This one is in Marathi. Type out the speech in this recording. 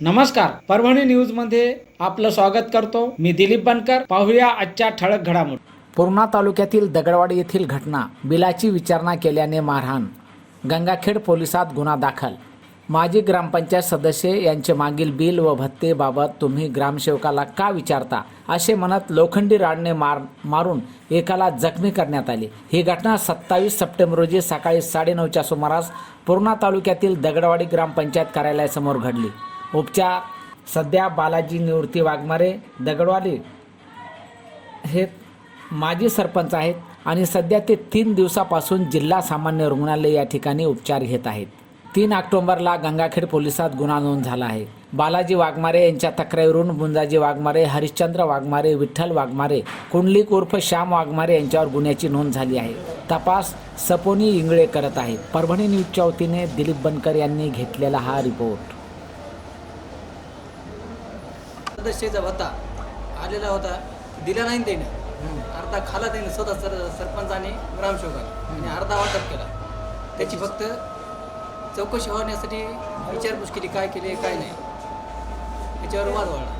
नमस्कार. परभणी न्यूजमध्ये आपलं स्वागत करतो. मी दिलीप बनकर. पाहूया आजच्या ठळक घडामोडी. पूर्णा तालुक्यातील दगडवाडी येथील घटना बिलाची विचारणा केल्याने मारहाण. गंगाखेड पोलिसात गुन्हा दाखल. माजी ग्रामपंचायत सदस्य यांचे मागील बिल व भत्तेबाबत तुम्ही ग्रामसेवकाला का विचारता? असे म्हणत लोखंडी राडने मार मारून एकाला जखमी करण्यात आले. ही घटना सत्तावीस सप्टेंबर रोजी सकाळी साडेनऊच्या सुमारास पूर्णा तालुक्यातील दगडवाडी ग्रामपंचायत कार्यालयासमोर घडली. उपचार. सध्या बालाजी निवृत्ती वाघमारे दगडवाली हे माजी सरपंच आहेत आणि सध्या ते तीन दिवसापासून जिल्हा सामान्य रुग्णालय या ठिकाणी उपचार घेत आहेत. तीन ऑक्टोंबरला गंगाखेड पोलिसात गुन्हा नोंद झाला आहे. बालाजी वाघमारे यांच्या तक्रारीवरून बुंजाजी वाघमारे हरिश्चंद्र वाघमारे विठ्ठल वाघमारे कुंडलिक उर्फ श्याम वाघमारे यांच्यावर गुन्ह्याची नोंद झाली आहे. तपास सपोनी इंगळे करत आहेत. परभणी न्यूजच्या वतीने दिलीप बनकर यांनी घेतलेला हा रिपोर्ट. सदस्याचा भत्ता आलेला होता. दिला नाही त्याने. अर्धा खाला त्याने स्वतः सर सरपंचाने ग्रामसेवकाने आणि अर्धा वाटप केला. त्याची फक्त चौकशी होण्यासाठी विचारपूस केली काय केले काय नाही. याच्यावर वाद वाढला.